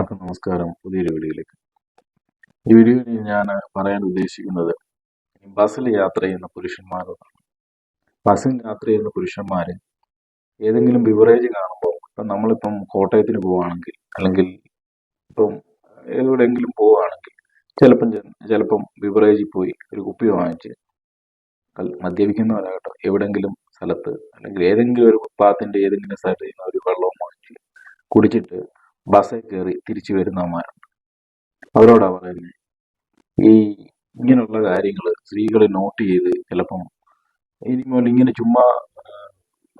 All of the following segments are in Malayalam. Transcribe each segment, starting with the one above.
എല്ലാവർക്കും നമസ്കാരം. പുതിയൊരു വീഡിയോയിലേക്ക്. ഈ വീഡിയോയിൽ ഞാൻ പറയാൻ ഉദ്ദേശിക്കുന്നത് ബസ്സിൽ യാത്ര ചെയ്യുന്ന പുരുഷന്മാരോടാണ്. ബസ്സിൽ യാത്ര ചെയ്യുന്ന പുരുഷന്മാർ ഏതെങ്കിലും ബിവറേജ് കാണുമ്പോൾ ഇപ്പം നമ്മളിപ്പം കോട്ടയത്തിന് പോവുകയാണെങ്കിൽ അല്ലെങ്കിൽ ഇപ്പം എവിടെയെങ്കിലും പോവുകയാണെങ്കിൽ ചിലപ്പം ചിലപ്പം ബിവറേജിൽ പോയി ഒരു കുപ്പി വാങ്ങിച്ച് മദ്യപിക്കുന്നവരാകട്ടെ എവിടെയെങ്കിലും സ്ഥലത്ത് അല്ലെങ്കിൽ ഏതെങ്കിലും ഒരു പാത്തിന്റെ ഏതെങ്കിലും സ്ഥലത്ത് ഒരു വെള്ളവും വാങ്ങിച്ച് കുടിച്ചിട്ട് ബസ്സിൽ കയറി തിരിച്ചു വരുന്നവന്മാരുണ്ട് അവരോടാ പറയുന്നത് ഈ ഇങ്ങനെയുള്ള കാര്യങ്ങൾ സ്ത്രീകൾ നോട്ട് ചെയ്ത് ചിലപ്പം ഇനിമേൽ ഇങ്ങനെ ചുമ്മാ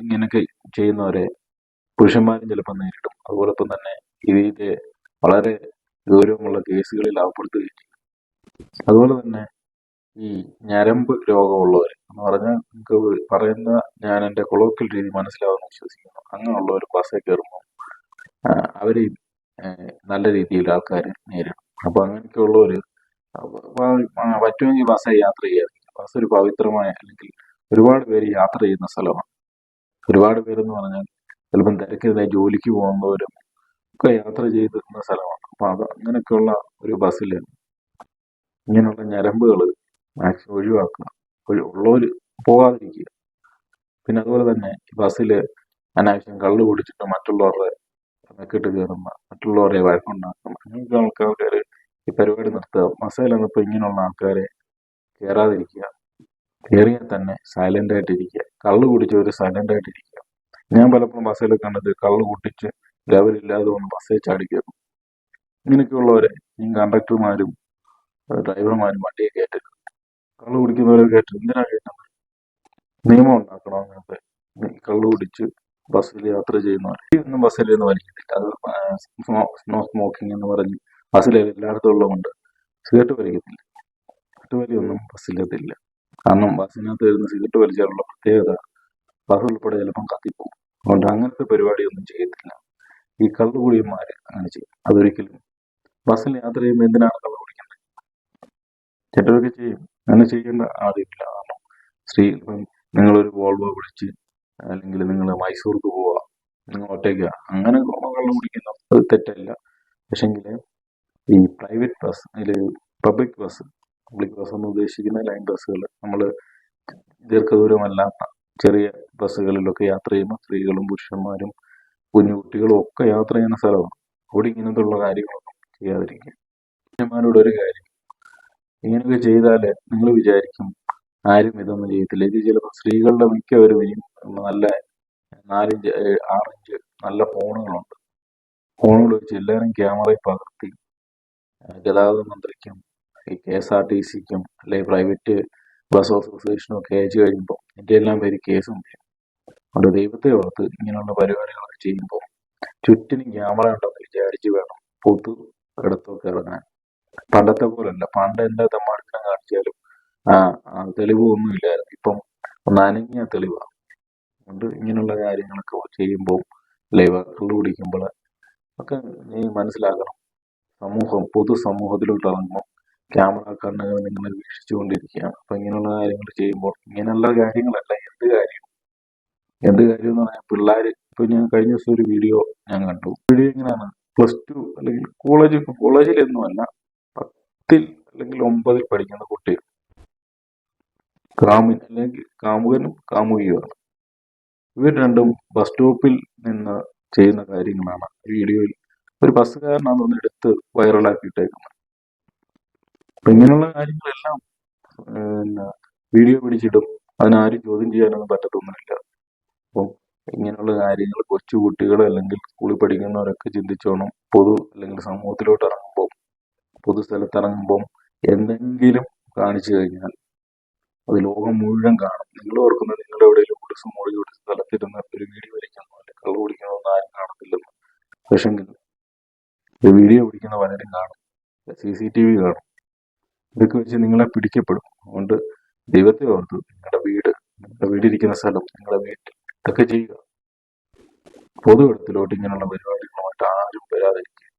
ഇങ്ങനെയൊക്കെ ചെയ്യുന്നവരെ പുരുഷന്മാരും ചിലപ്പം നേരിടും. അതോടൊപ്പം തന്നെ ഇതിന്റെ വളരെ ഗൗരവമുള്ള കേസുകളിൽ അകപ്പെടുത്തുകയും ചെയ്യും. അതുപോലെ തന്നെ ഈ ഞരമ്പ് രോഗമുള്ളവർ എന്ന് പറഞ്ഞാൽ നമുക്ക് പറയുന്ന ഞാൻ എന്റെ കൊളോക്കൽ രീതി മനസ്സിലാവുമെന്ന് വിശ്വസിക്കുന്നു. അങ്ങനെയുള്ളവർ ബസ്സിൽ കയറുമ്പോൾ അവരെയും ആ, നല്ല രീതിയിൽ ആൾക്കാർ നേരിടും. അപ്പോൾ ഒരു പറ്റുമെങ്കിൽ ബസ്സിൽ യാത്ര ചെയ്യാറ് ബസ് ഒരു പവിത്രമായ അല്ലെങ്കിൽ ഒരുപാട് പേര് യാത്ര ചെയ്യുന്ന സ്ഥലമാണ്. ഒരുപാട് പേരെന്ന് പറഞ്ഞാൽ ചിലപ്പം തിരക്കില്ല ജോലിക്ക് പോകുന്നവരും ഒക്കെ യാത്ര ചെയ്തിരുന്ന സ്ഥലമാണ്. അപ്പൊ അത് അങ്ങനെയൊക്കെയുള്ള ഒരു ബസ്സിൽ ഇങ്ങനെയുള്ള ഞരമ്പുകൾ മാക്സിമം ഒഴിവാക്കുക. ഉള്ളവർ പോകാതിരിക്കുക. പിന്നെ അതുപോലെ തന്നെ ബസ്സിൽ അനാവശ്യം കള്ളു കുടിച്ചിട്ട് മറ്റുള്ളവരുടെ മെക്കിട്ട് കയറുന്ന മറ്റുള്ളവരെ വഴക്കുണ്ടാക്കുന്ന അങ്ങനത്തെ ആൾക്കാർ ഈ പരിപാടി നിർത്തുക ബസ്സിലാണ് ഇപ്പൊ ഇങ്ങനെയുള്ള ആൾക്കാരെ കയറാതിരിക്കുക കയറിയാൽ തന്നെ സൈലന്റ് ആയിട്ടിരിക്കുക കള്ളു കുടിച്ചവർ സൈലന്റ് ആയിട്ടിരിക്കുക ഞാൻ പലപ്പോഴും ബസ്സിൽ കണ്ടത് കള്ള് കുട്ടിച്ച് ലെവലില്ലാതെ വന്ന് ബസ്സിൽ ചാടിക്കുന്നു ഇങ്ങനെയൊക്കെയുള്ളവരെ ഈ കണ്ടക്ടർമാരും ഡ്രൈവർമാരും വണ്ടിയെ കയറ്റരുത്. കള്ള് കുടിക്കുന്നവരെ കയറ്റരുത്. എന്തിനാണ് കയറ്റുന്നത്? നിയമം ഉണ്ടാക്കണം അങ്ങനത്തെ? കള്ളു കുടിച്ച് ബസ്സിൽ യാത്ര ചെയ്യുന്നവർ. ഒന്നും ബസ്സിൽ നിന്ന് വലിക്കത്തില്ല. അത് സ്നോ സ്മോക്കിംഗ് എന്ന് പറഞ്ഞ് ബസ്സിൽ എല്ലായിടത്തും ഉള്ളതുകൊണ്ട് സിഗരറ്റ് വലിക്കത്തില്ല. സിഗരറ്റ് വലിയൊന്നും ബസ്സിലെത്തില്ല കാരണം ബസ്സിനകത്ത് വരുന്ന സിഗരറ്റ് വലിച്ചാലുള്ള പ്രത്യേകത ബസ് ഉൾപ്പെടെ ചിലപ്പം കത്തിപ്പോകും. അതുകൊണ്ട് അങ്ങനത്തെ പരിപാടിയൊന്നും ചെയ്യത്തില്ല. ഈ കള്ളുകുടിയന്മാർ അങ്ങനെ ചെയ്യും. അതൊരിക്കലും ബസ്സിൽ യാത്ര ചെയ്യുമ്പോൾ എന്തിനാണ് കള്ളു കുടിക്കുന്നത് ചിലരൊക്കെ ചെയ്യും. അങ്ങനെ ചെയ്യേണ്ട ആദ്യമില്ല. കാരണം സ്ത്രീ ഇപ്പം നിങ്ങളൊരു വോൾവോ പിടിച്ച് അല്ലെങ്കിൽ നിങ്ങൾ മൈസൂർക്ക് പോവുക നിങ്ങൾ ഒറ്റയ്ക്ക് അങ്ങനെ വെള്ളം കുടിക്കുന്നു അത് തെറ്റല്ല. പക്ഷെങ്കിൽ ഈ പ്രൈവറ്റ് ബസ് അതിൽ പബ്ലിക് ബസ് പബ്ലിക് ബസ് എന്ന് ഉദ്ദേശിക്കുന്ന ലൈൻ ബസ്സുകൾ നമ്മൾ ദീർഘദൂരമല്ലാത്ത ചെറിയ ബസ്സുകളിലൊക്കെ യാത്ര ചെയ്യുമ്പോൾ സ്ത്രീകളും പുരുഷന്മാരും കുഞ്ഞു കുട്ടികളും ഒക്കെ യാത്ര ചെയ്യുന്ന സ്ഥലമാണ്. അവിടെ ഇങ്ങനത്തുള്ള കാര്യങ്ങളൊന്നും ചെയ്യാതിരിക്കുക. പുരുഷന്മാരോട് ഒരു കാര്യം ഇങ്ങനെയൊക്കെ ചെയ്താൽ നിങ്ങൾ വിചാരിക്കും ആരും ഇതൊന്നും ചെയ്യത്തില്ല. ഇത് ചിലപ്പോൾ സ്ത്രീകളുടെ മിക്കവരും ഇനി നല്ല നാലിഞ്ച് ആറിഞ്ച് നല്ല ഫോണുകളുണ്ട്. ഫോണുകൾ വെച്ച് എല്ലാവരും ക്യാമറയിൽ പകർത്തി. ഗതാഗത മന്ത്രിക്കും ഈ കെ എസ് ആർ ടി സിക്കും അല്ലെങ്കിൽ പ്രൈവറ്റ് ബസ് അസോസിയേഷനും ഒക്കെ അയച്ചു കഴിയുമ്പോൾ എന്റെ എല്ലാം പേര് കേസും ചെയ്യും അതുകൊണ്ട് ദൈവത്തെ ഓർത്ത് ഇങ്ങനെയുള്ള പരിപാടികളൊക്കെ ചെയ്യുമ്പോൾ ചുറ്റിനും ക്യാമറ ഉണ്ടെന്ന് വിചാരിച്ച് വേണം. പൊതു ഇടത്തൊക്കെ ഇറങ്ങാൻ. പണ്ടത്തെ പോലല്ല. പണ്ട് എന്താ തമ്മാടിക്കാൻ കാണിച്ചാലും ആ ആ തെളിവ് ഒന്നുമില്ലായിരുന്നു ഇപ്പം ഒന്ന് അനങ്ങിയ തെളിവാണ് അതുകൊണ്ട് ഇങ്ങനെയുള്ള കാര്യങ്ങളൊക്കെ ചെയ്യുമ്പോൾ അല്ലെ കള്ളു കുടിക്കുമ്പോൾ ഒക്കെ നീ മനസ്സിലാക്കണം. സമൂഹം പൊതു സമൂഹത്തിലോട്ട് ഇറങ്ങുമ്പോൾ ക്യാമറ കണ്ണുകൾ നിങ്ങളെ വീക്ഷിച്ചുകൊണ്ടിരിക്കുകയാണ് അപ്പൊ ഇങ്ങനെയുള്ള കാര്യങ്ങൾ ചെയ്യുമ്പോൾ ഇങ്ങനെയുള്ള കാര്യങ്ങളല്ല എന്ത് കാര്യം എന്ത് കാര്യം എന്ന് പറഞ്ഞാൽ പിള്ളേര് ഇപ്പൊ ഞാൻ കഴിഞ്ഞ ദിവസം ഒരു വീഡിയോ ഞാൻ കണ്ടു. വീഡിയോ എങ്ങനെയാണ്? പ്ലസ് ടു അല്ലെങ്കിൽ കോളേജ് കോളേജിലൊന്നുമല്ല പത്തിൽ അല്ലെങ്കിൽ ഒമ്പതിൽ പഠിക്കുന്ന കുട്ടികൾ. കാമൻ അല്ലെങ്കിൽ കാമുകനും കാമുകിയുമാണ്. ഇവർ രണ്ടും ബസ് സ്റ്റോപ്പിൽ നിന്ന് ചെയ്യുന്ന കാര്യങ്ങളാണ്. വീഡിയോയിൽ ഒരു ബസ്സുകാരനാണെന്ന് ഒന്ന് എടുത്ത് വൈറലാക്കിയിട്ടേക്കുന്നത് അപ്പൊ ഇങ്ങനെയുള്ള കാര്യങ്ങളെല്ലാം പിന്നെ വീഡിയോ പിടിച്ചിടും. അതിനാരും ചോദ്യം ചെയ്യാനൊന്നും പറ്റത്തൊന്നുമില്ല. അപ്പം ഇങ്ങനെയുള്ള കാര്യങ്ങൾ കൊച്ചു കുട്ടികൾ അല്ലെങ്കിൽ സ്കൂളിൽ പഠിക്കുന്നവരൊക്കെ ചിന്തിച്ചോണം. പൊതു അല്ലെങ്കിൽ സമൂഹത്തിലോട്ട് ഇറങ്ങുമ്പോൾ പൊതു സ്ഥലത്ത് ഇറങ്ങുമ്പോൾ എന്തെങ്കിലും കാണിച്ചു കഴിഞ്ഞാൽ അത് ലോകം മുഴുവൻ കാണും. നിങ്ങൾ ഓർക്കുന്നത് എവിടെയെങ്കിലും കുടിസ് മുറി ഒരു സ്ഥലത്തിരുന്ന് ഒരു വീഡിയോ വരയ്ക്കുന്നു അല്ലെ കള്ളു കുടിക്കുന്നതൊന്നും ആരും കാണത്തില്ലെന്ന് പക്ഷെങ്കിൽ ഒരു വീഡിയോ പിടിക്കുന്ന പലരും കാണും. സി സി ടി വി കാണും. ഇതൊക്കെ വെച്ച് നിങ്ങളെ പിടിക്കപ്പെടും. അതുകൊണ്ട് ദൈവത്തെ ഓർത്ത് നിങ്ങളുടെ വീട് നിങ്ങളുടെ വീടിരിക്കുന്ന സ്ഥലം നിങ്ങളുടെ വീട്ടിൽ ഇതൊക്കെ ചെയ്യുക. പൊതു ഇടത്തിലോട്ട് ഇങ്ങനെയുള്ള പരിപാടികളുമായിട്ട് ആരും വരാതിരിക്കുക.